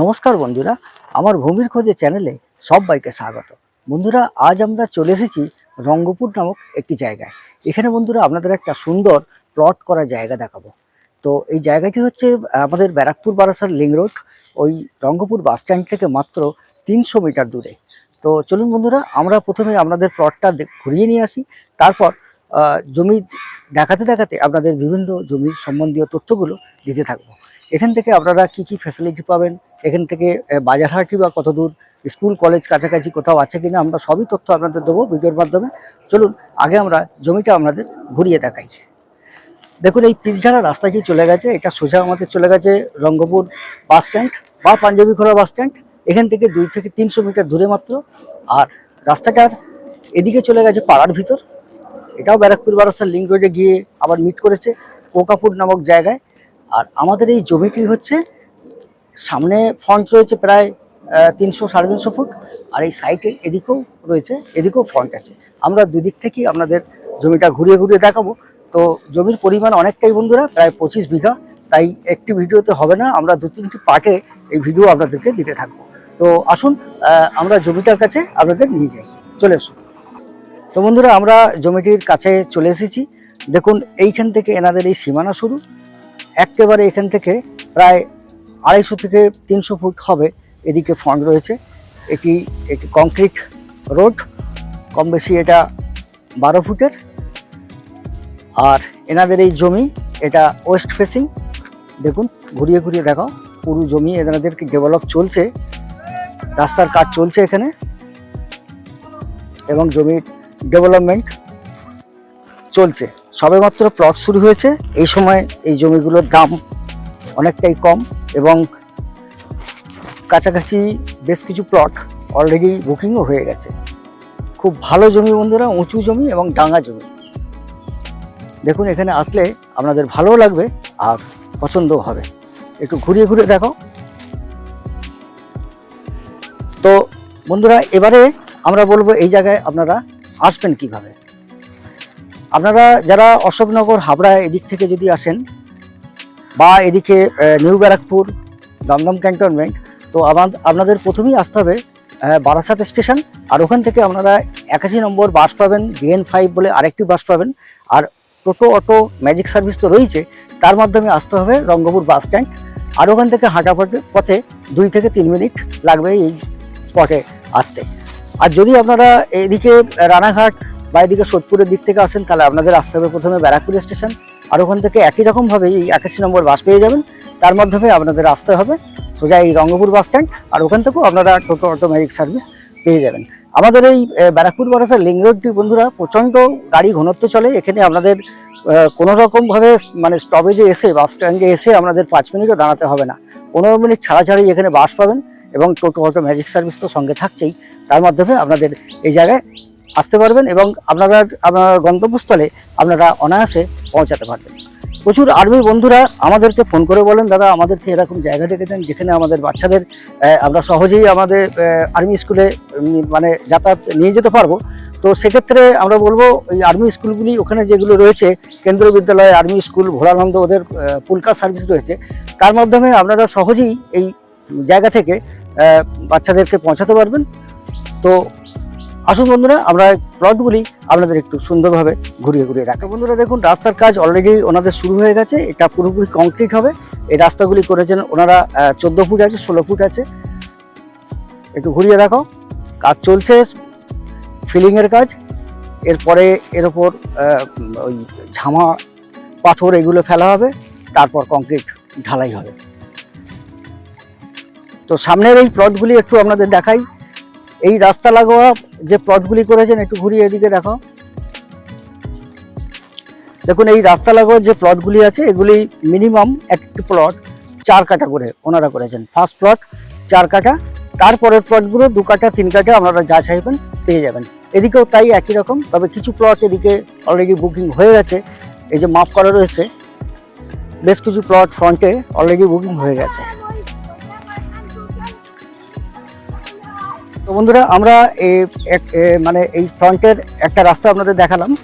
নমস্কার বন্ধুরা, আমার ভূমির খোঁজে চ্যানেলে সবাইকে স্বাগত। বন্ধুরা, আজ আমরা চলে এসেছি রঙ্গপুর নামক একটি জায়গায়। এখানে বন্ধুরা, আপনাদের একটা সুন্দর প্লট করা জায়গা দেখাবো। তো এই জায়গাটি হচ্ছে, আমাদের ব্যারাকপুর বারাসার লিং রোড, ওই রঙ্গপুর বাস স্ট্যান্ড থেকে মাত্র তিনশো মিটার দূরে। তো চলুন বন্ধুরা, আমরা প্রথমে আপনাদের প্লটটা ঘুরিয়ে নিয়ে আসি, তারপর জমি দেখাতে দেখাতে আপনাদের বিভিন্ন জমির সম্বন্ধীয় তথ্যগুলো দিতে থাকব। এখান থেকে আপনারা কি কি ফ্যাসিলিটি পাবেন? এখান থেকে বাজারহাটি বা কত দূর? স্কুল কলেজ কাছাকাছি কোথাও আছে কিনা? আমরা সবই তথ্য আপনাদের দেবো ভিডিওর মাধ্যমে। চলুন, আগে আমরা জমিটা আপনাদের ঘুরিয়ে দেখাই। দেখুন, এই পিচঢালা রাস্তাটি চলে গেছে, এটা সোজা আমাদের চলে গেছে রঙ্গপুর বাস স্ট্যান্ড বা পাঞ্জাবি খোলা বাস স্ট্যান্ড এখান থেকে দুই থেকে তিনশো মিটার দূরে মাত্র। আর রাস্তাটার এদিকে চলে গেছে পাড়ার ভিতর। এটাও ব্যারাকপুর বারাসার লিঙ্ক রোডে গিয়ে আবার মিট করেছে, কোকাপুর নামক জায়গায়। আর আমাদের এই জমিটি হচ্ছে, সামনে ফ্রন্ট রয়েছে প্রায় তিনশো, সাড়ে তিনশো ফুট, আর এই সাইডে এদিকেও রয়েছে, এদিকেও ফ্রন্ট আছে। আমরা দুদিক থেকেই আপনাদের জমিটা ঘুরিয়ে ঘুরিয়ে দেখাবো। তো জমির পরিমাণ অনেকটাই বন্ধুরা, প্রায় পঁচিশ বিঘা, তাই একটি ভিডিওতে হবে না, আমরা দু তিনটি পার্টে এই ভিডিও আপনাদেরকে দিতে থাকব। তো আসুন আমরা জমিটার কাছে আপনাদের নিয়ে যাই। চলে এসুন তো বন্ধুরা, আমরা জমিটির কাছে চলে এসেছি। দেখুন, এইখান থেকে এনাদের এই সীমানা শুরু। একেবারে এখান থেকে প্রায় আড়াইশো থেকে তিনশো ফুট হবে এদিকে ফন্ড রয়েছে। এটি একটি কংক্রিট রোড, কম বেশি এটা বারো ফুটের। আর এনাদের এই জমি, এটা ওয়েস্ট ফেসিং। দেখুন, ঘুরিয়ে ঘুরিয়ে দেখাও, পুরো জমি এনাদেরকে ডেভেলপ চলছে। রাস্তার কাজ চলছে এখানে। এবং জমির ডেভেলপমেন্ট চলছে। সবেমাত্র প্লট শুরু হয়েছে, এই সময় এই জমিগুলোর দাম অনেকটাই কম এবং কাছাকাছি বেশ কিছু প্লট অলরেডি বুকিংও হয়ে গেছে। খুব ভালো জমি বন্ধুরা, উঁচু জমি এবং ডাঙা জমি। দেখুন, এখানে আসলে আপনাদের ভালোও লাগবে আর পছন্দও হবে। একটু ঘুরিয়ে ঘুরিয়ে দেখো। তো বন্ধুরা, এবারে আমরা বলব এই জায়গায় আপনারা আসবেন কীভাবে? আপনারা যারা অশোকনগর, হাবড়া এদিক থেকে যদি আসেন বা এদিকে নিউ ব্যারাকপুর, দমদম ক্যান্টনমেন্ট, তো আপনাদের প্রথমেই আসতে হবে বারাসাত স্টেশন। আর ওখান থেকে আপনারা একাশি নম্বর বাস পাবেন, ডিএন ফাইভ বলে আরেকটি বাস পাবেন। আর টোটো, অটো, ম্যাজিক সার্ভিস তো রয়েছে, তার মাধ্যমে আসতে হবে রঙ্গপুর বাস স্ট্যান্ড। আর ওখান থেকে হাঁটা পথে দুই থেকে তিন মিনিট লাগবে এই স্পটে আসতে। আর যদি আপনারা এদিকে রানাঘাট বা এদিকে সোদপুরের দিক থেকে আসেন, তাহলে আপনাদের আসতে হবে প্রথমে ব্যারাকপুর স্টেশন। আর ওখান থেকে একই রকমভাবে এই একাশি নম্বর বাস পেয়ে যাবেন। তার মাধ্যমে আপনাদের আসতে হবে সোজা এই রঙ্গপুর বাস স্ট্যান্ড, আর ওখান থেকেও আপনারা টোটো অটোমেটিক সার্ভিস পেয়ে যাবেন। আমাদের এই ব্যারাকপুর বারাসার লিং রোডটি বন্ধুরা প্রচণ্ড গাড়ি ঘনত্ব চলে। এখানে আপনাদের কোনো রকমভাবে মানে স্টপেজে এসে, বাস স্ট্যান্ডে এসে আপনাদের পাঁচ মিনিটও দাঁড়াতে হবে না। পনেরো মিনিট ছাড়া ছাড়াই এখানে বাস পাবেন। এবং টোটো অটো ম্যাজিক সার্ভিস তো সঙ্গে থাকছেই, তার মাধ্যমে আপনাদের এই জায়গায় আসতে পারবেন এবং আপনারা, আপনার গন্তব্যস্থলে আপনারা অনায়াসে পৌঁছাতে পারবেন। প্রচুর আর্মি বন্ধুরা আমাদেরকে ফোন করে বলেন, দাদা, আমাদেরকে এরকম জায়গা দেখেছেন যেখানে আমাদের বাচ্চাদের আমরা সহজেই আমাদের আর্মি স্কুলে মানে যাতায়াত নিয়ে যেতে পারব। তো সেক্ষেত্রে আমরা বলব, এই আর্মি স্কুলগুলি, ওখানে যেগুলো রয়েছে, কেন্দ্রীয় বিদ্যালয়, আর্মি স্কুল, ভোলানন্দ, ওদের পুলকা সার্ভিস রয়েছে, তার মাধ্যমে আপনারা সহজেই এই জায়গা থেকে বাচ্চাদেরকে পৌঁছাতে পারবেন। তো আসুন বন্ধুরা, আমরা প্লটগুলি আপনাদের একটু সুন্দরভাবে ঘুরিয়ে ঘুরিয়ে রাখা বন্ধুরা, দেখুন, রাস্তার কাজ অলরেডি ওনাদের শুরু হয়ে গেছে। এটা পুরোপুরি কংক্রিট হবে। এই রাস্তাগুলি করেছেন ওনারা চোদ্দ ফুট আছে, ষোলো ফুট আছে। একটু ঘুরিয়ে দেখো কাজ চলছে ফিলিংয়ের কাজ। এরপরে এর ওপর ওই ঝামা, পাথর এগুলো ফেলা হবে। তারপর কংক্রিট ঢালাই হবে। তো সামনের এই প্লটগুলি একটু আপনাদের দেখাই। এই রাস্তা লাগোয়া যে প্লটগুলি করেছেন, একটু ঘুরিয়ে এদিকে দেখো। দেখুন, এই রাস্তা লাগোয়া যে প্লটগুলি আছে, এগুলি মিনিমাম একটি প্লট চার কাটা করে ওনারা করেছেন। ফার্স্ট প্লট চার কাটা তারপরের প্লটগুলো দু কাটা তিন কাটা আপনারা যা চাইবেন পেয়ে যাবেন। এদিকেও তাই একই রকম, তবে কিছু প্লট এদিকে অলরেডি বুকিং হয়ে গেছে। এই যে মাপ করা রয়েছে, বেশ কিছু প্লট ফ্রন্টে অলরেডি বুকিং হয়ে গেছে। তো বন্ধুরা, আমরা এ- এক- মানে এই ফ্রন্টের একটা রাস্তা আপনাদের দেখালাম।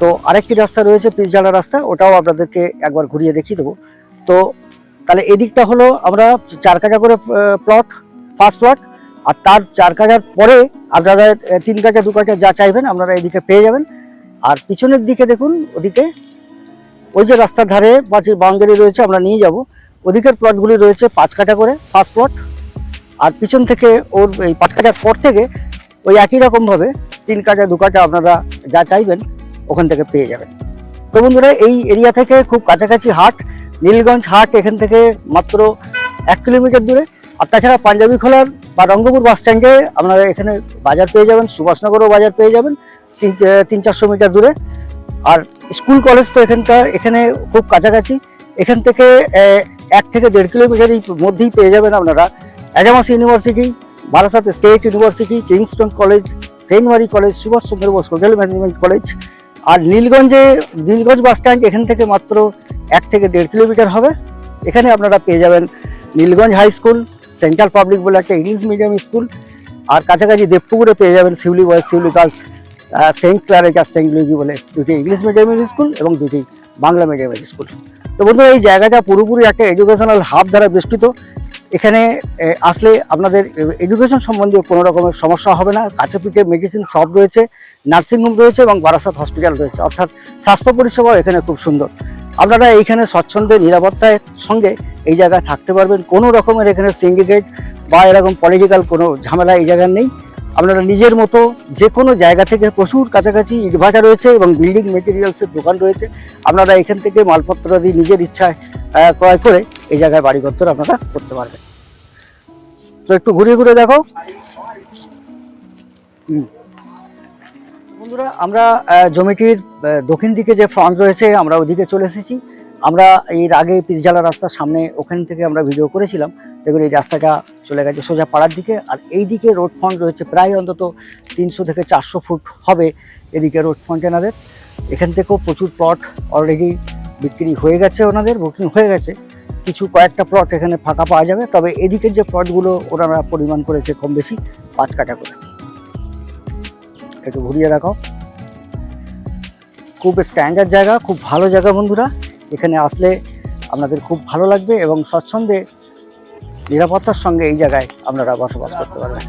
তো আরেকটি রাস্তা রয়েছে পিচঢালা রাস্তা, ওটাও আপনাদেরকে একবার ঘুরিয়ে দেখিয়ে দেবো। তো তাহলে এদিকটা হলো আমরা চার কাঠা করে প্লট ফার্স্ট প্লট আর তার চার কাঠার পরে আপনারা তিন কাঠা দু কাঠা যা চাইবেন, আপনারা এদিকে পেয়ে যাবেন। আর পিছনের দিকে দেখুন, ওদিকে ওই যে রাস্তার ধারে বা যে বাউন্ডারি রয়েছে, আমরা নিয়ে যাব। ওদিকের প্লটগুলি রয়েছে পাঁচ কাঠা করে ফার্স্ট প্লট আর পিছন থেকে ওর এই পাঁচ কাঠার পর থেকে ওই একই রকমভাবে তিন কাঠা দু কাঠা আপনারা যা চাইবেন ওখান থেকে পেয়ে যাবেন। তো বন্ধুরা, এই এরিয়া থেকে খুব কাছাকাছি হাট, নীলগঞ্জ হাট এখান থেকে মাত্র এক কিলোমিটার দূরে। আর তাছাড়া পাঞ্জাবি খোলার বা রঙ্গপুর বাস স্ট্যান্ডে আপনারা এখানে বাজার পেয়ে যাবেন, সুভাষনগরও বাজার পেয়ে যাবেন তিন তিন, চারশো মিটার দূরে। আর স্কুল কলেজ তো এখানকার এখানে খুব কাছাকাছি। এখান থেকে এক থেকে দেড় কিলোমিটারের মধ্যেই পেয়ে যাবেন আপনারা Adamas university, Barasat state university, Kingston college, saint Mary college Subhas Chandra Bose hotel management college আর নীলগঞ্জে, নীলগঞ্জ বাস স্ট্যান্ড এখান থেকে মাত্র এক থেকে দেড় কিলোমিটার হবে। এখানে আপনারা পেয়ে যাবেন Nilganj high school, central public বলে একটা ইংলিশ মিডিয়াম স্কুল আর কাছাকাছি দেবপুকুরে পেয়ে যাবেন Shiuli boys, Shiuli girls saint Claret আর সেন্ট লুইজি বলে দুটি ইংলিশ মিডিয়ামের স্কুল এবং দুটি বাংলা মিডিয়ামের স্কুল। তো বন্ধুরা, এই জায়গাটা পুরোপুরি একটা এডুকেশনাল হাব দ্বারা বেষ্টিত। এখানে আসলে আপনাদের এডুকেশন সম্বন্ধীয় কোনো রকমের সমস্যা হবে না। কাছে পিঠে মেডিসিন শপ রয়েছে নার্সিংহোম রয়েছে এবং বারাসাত হসপিটাল রয়েছে। অর্থাৎ স্বাস্থ্য পরিষেবাও এখানে খুব সুন্দর। আপনারা এইখানে স্বচ্ছন্দে, নিরাপত্তার সঙ্গে এই জায়গায় থাকতে পারবেন। কোনো রকমের এখানে সিন্ডিকেট বা এরকম পলিটিক্যাল কোনো ঝামেলা এই জায়গায় নেই। আপনারা নিজের মতো যে কোনো জায়গা থেকে প্রচুর কাছাকাছি ইটভাটা রয়েছে এবং বিল্ডিং মেটেরিয়ালসের দোকান রয়েছে। আপনারা এখান থেকে মালপত্র দিয়ে নিজের ইচ্ছায় ক্রয় করে এই জায়গায় বাড়িঘর আপনারা করতে পারবেন। তো একটু ঘুরিয়ে ঘুরে দেখো। বন্ধুরা, আমরা জমিটির দক্ষিণ দিকে যে ফ্রন্ট রয়েছে, আমরা ওদিকে চলে এসেছি। আমরা এর আগে পিসঝালা রাস্তার সামনে ওখান থেকে আমরা ভিডিও করেছিলাম। দেখুন, এই রাস্তাটা চলে গেছে সোজা পাড়ার দিকে। আর এই দিকে রোড ফ্রন্ট রয়েছে প্রায় অন্তত তিনশো থেকে চারশো ফুট হবে এদিকে রোড ফ্রন্ট এনাদের। এখান থেকেও প্রচুর প্লট অলরেডি বিক্রি হয়ে গেছে ওনাদের বুকিং হয়ে গেছে। কিছু কয়েকটা প্লট এখানে ফাঁকা পাওয়া যাবে। তবে এদিকের যে প্লটগুলো ওনারা পরিমাণ করেছে কম বেশি, পাঁচ কাটা করে। একটু ঘুরিয়ে রাখো খুব স্ট্যান্ডার্ড জায়গা, খুব ভালো জায়গা বন্ধুরা। এখানে আসলে আপনাদের খুব ভালো লাগবে এবং স্বচ্ছন্দে নিরাপত্তার সঙ্গে এই জায়গায় আপনারা বসবাস করতে পারবেন।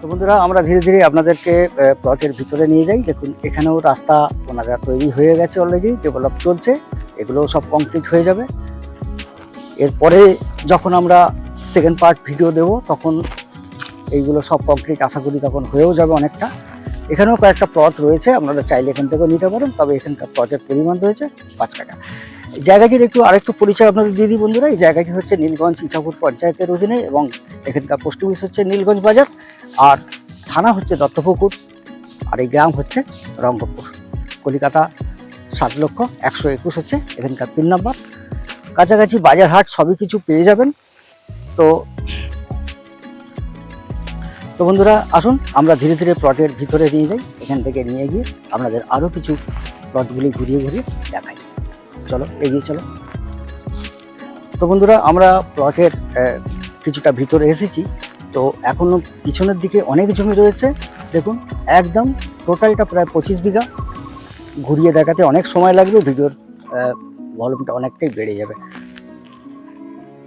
তো বন্ধুরা, আমরা ধীরে ধীরে আপনাদেরকে প্লটের ভিতরে নিয়ে যাই। দেখুন, এখানেও রাস্তা ওনারা তৈরি হয়ে গেছে অলরেডি ডেভেলপ চলছে। এগুলোও সব কমপ্লিট হয়ে যাবে। এরপরে যখন আমরা সেকেন্ড পার্ট ভিডিও দেব, তখন এইগুলো সব কমপ্লিট আশা করি তখন হয়েও যাবে অনেকটা। এখানেও কয়েকটা প্লট রয়েছে, আপনারা চাইলে এখান থেকেও নিতে পারেন, তবে এখানকার প্লটের পরিমাণ রয়েছে পাঁচ এই জায়গাটির একটু আরেকটু পরিচয় আপনাদের দিয়ে দিই বন্ধুরা, এই জায়গাটি হচ্ছে নীলগঞ্জ ইছাপুর পঞ্চায়েতের অধীনে এবং এখানকার পোস্ট অফিস হচ্ছে নীলগঞ্জ বাজার, আর থানা হচ্ছে দত্তপুকুর, আর এই গ্রাম হচ্ছে রঙ্গপুর কলিকাতা সাত লক্ষ, একশো একুশ হচ্ছে এখানকার পিন নাম্বার কাছাকাছি বাজার হাট সবই কিছু পেয়ে যাবেন। তো তো বন্ধুরা, আসুন, আমরা ধীরে ধীরে প্লটের ভিতরে নিয়ে যাই। এখান থেকে নিয়ে গিয়ে আপনাদের আরও কিছু প্লটগুলি ঘুরিয়ে ঘুরিয়ে দেখাই। চলো, এগিয়ে চলো। তো বন্ধুরা, আমরা প্লটের কিছুটা ভিতরে এসেছি। তো এখনও পিছনের দিকে অনেক জমি রয়েছে। দেখুন, একদম টোটালটা প্রায় পঁচিশ বিঘা। ঘুরিয়ে দেখাতে অনেক সময় লাগবে ভিডিওর ভলিউমটা অনেকটাই বেড়ে যাবে।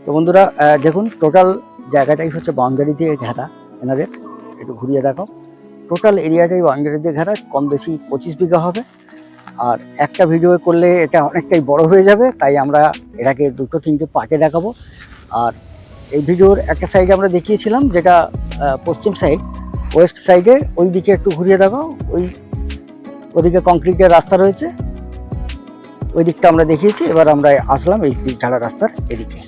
তো বন্ধুরা দেখুন টোটাল জায়গাটাই হচ্ছে বাউন্ডারি দিয়ে ঘেরা। এনাদের, একটু ঘুরিয়ে দেখো টোটাল এরিয়াটাই বাউন্ডারি দিয়ে ঘেরা, কম বেশি পঁচিশ বিঘা হবে। আর একটা ভিডিও করলে এটা অনেকটাই বড় হয়ে যাবে, তাই আমরা এটাকে দুটো, তিনটে পার্টে দেখাবো। আর এই ভিডিওর একটা সাইডে আমরা দেখিয়েছিলাম, যেটা পশ্চিম সাইড ওয়েস্ট সাইডে ওই দিকে একটু ঘুরিয়ে দেখাও। ওই, ওদিকে কংক্রিটের রাস্তা রয়েছে। ওই দিকটা আমরা দেখিয়েছি, এবার আমরা আসলাম এই পিচ ঢালা রাস্তার এদিকে।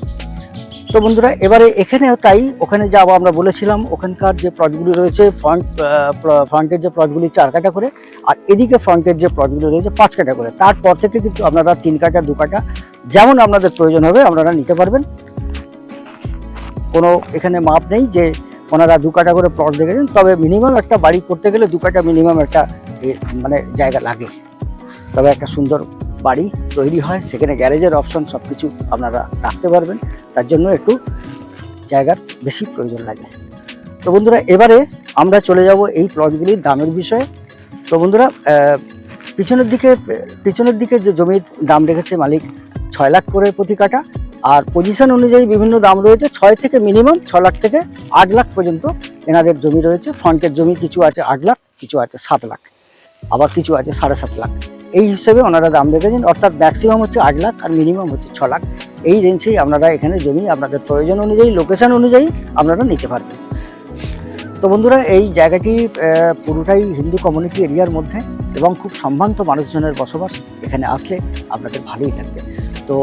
তো বন্ধুরা, এবারে এখানেও তাই, ওখানে যাব আমরা বলেছিলাম, ওখানকার যে প্লটগুলি রয়েছে ফ্রন্ট ফ্রন্টের যে প্লটগুলি চার কাটা করে, আর এদিকে ফ্রন্টের যে প্লটগুলি রয়েছে পাঁচ কাটা করে। তারপর থেকে কিন্তু আপনারা তিন কাটা, দু কাটা, যেমন আপনাদের প্রয়োজন হবে, আপনারা নিতে পারবেন। কোনো এখানে মাপ নেই যে ওনারা দু কাটা করে প্লট দেখেছেন, তবে মিনিমাম একটা বাড়ি করতে গেলে দু কাটা মিনিমাম একটা মানে জায়গা লাগে। তবে একটা সুন্দর বাড়ি তৈরি হয়, সেখানে গ্যারেজের অপশন সব কিছু আপনারা রাখতে পারবেন। তার জন্য একটু জায়গার বেশি প্রয়োজন লাগে। তো বন্ধুরা, এবারে আমরা চলে যাব এই প্লটগুলির দামের বিষয়ে। তো বন্ধুরা পিছনের দিকে পিছনের দিকে যে জমির দাম রেখেছে মালিক ছয় লাখ করে প্রতি কাটা আর পজিশন অনুযায়ী বিভিন্ন দাম রয়েছে, ছয় থেকে মিনিমাম ছ লাখ থেকে আট লাখ পর্যন্ত এনাদের জমি রয়েছে। ফ্রন্টের জমি কিছু আছে আট লাখ, কিছু আছে সাত লাখ। আবার কিছু আছে, সাড়ে সাত লাখ। এই হিসেবে ওনারা দাম রেখেছেন অর্থাৎ ম্যাক্সিমাম হচ্ছে আট লাখ আর মিনিমাম হচ্ছে ছ লাখ। এই রেঞ্জেই আপনারা এখানে জমি, আপনাদের প্রয়োজন অনুযায়ী লোকেশন অনুযায়ী আপনারা নিতে পারবেন। তো বন্ধুরা, এই জায়গাটি পুরোটাই হিন্দু কমিউনিটি এরিয়ার মধ্যে এবং খুব সম্ভ্রান্ত মানুষজনের বসবাস এখানে আসলে আপনাদের ভালোই লাগবে। তো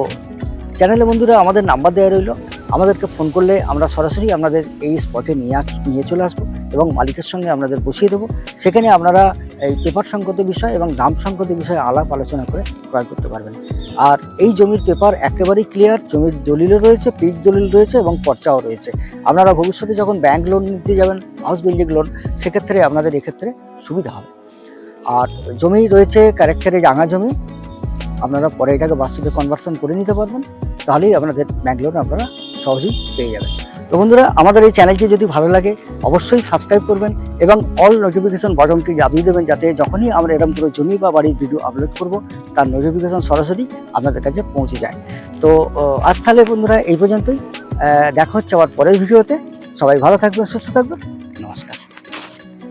চ্যানেলে বন্ধুরা, আমাদের নাম্বার দেওয়া রইল। আমাদেরকে ফোন করলে আমরা সরাসরি আপনাদের এই স্পটে নিয়ে আস, নিয়ে চলে আসব। এবং মালিকের সঙ্গে আপনাদের বসিয়ে দেবো। সেখানে আপনারা এই পেপার সংক্রান্ত বিষয় এবং দাম সংক্রান্ত বিষয়ে আলাপ আলোচনা করে ক্রয় করতে পারবেন। আর এই জমির পেপার একেবারেই ক্লিয়ার জমির দলিলও রয়েছে পিক দলিল রয়েছে এবং পর্চাও রয়েছে। আপনারা ভবিষ্যতে যখন ব্যাংক লোন নিতে যাবেন হাউস বিল্ডিং লোন সেক্ষেত্রে আপনাদের এক্ষেত্রে সুবিধা হবে। আর জমি রয়েছে ক্যারেক্টারে রাঙা জমি, আপনারা পরে এটাকে বাস্তুতে কনভার্সন করে নিতে পারবেন। তাহলেই আপনাদের ব্যাংক লোন আপনারা সহজেই পেয়ে যাবেন। তো বন্ধুরা, আমাদের এই চ্যানেলটি যদি ভালো লাগে, অবশ্যই সাবস্ক্রাইব করবেন এবং অল নোটিফিকেশন বাটনটি দাবিয়ে দেবেন যাতে যখনই আমরা এরকম কোনো জমি বা বাড়ির ভিডিও আপলোড করব, তার নোটিফিকেশন সরাসরি আপনাদের কাছে পৌঁছে যায়। তো আজ তাহলে বন্ধুরা এই পর্যন্তই। দেখা হচ্ছে আবার পরের ভিডিওতে সবাই ভালো থাকবেন, সুস্থ থাকবেন।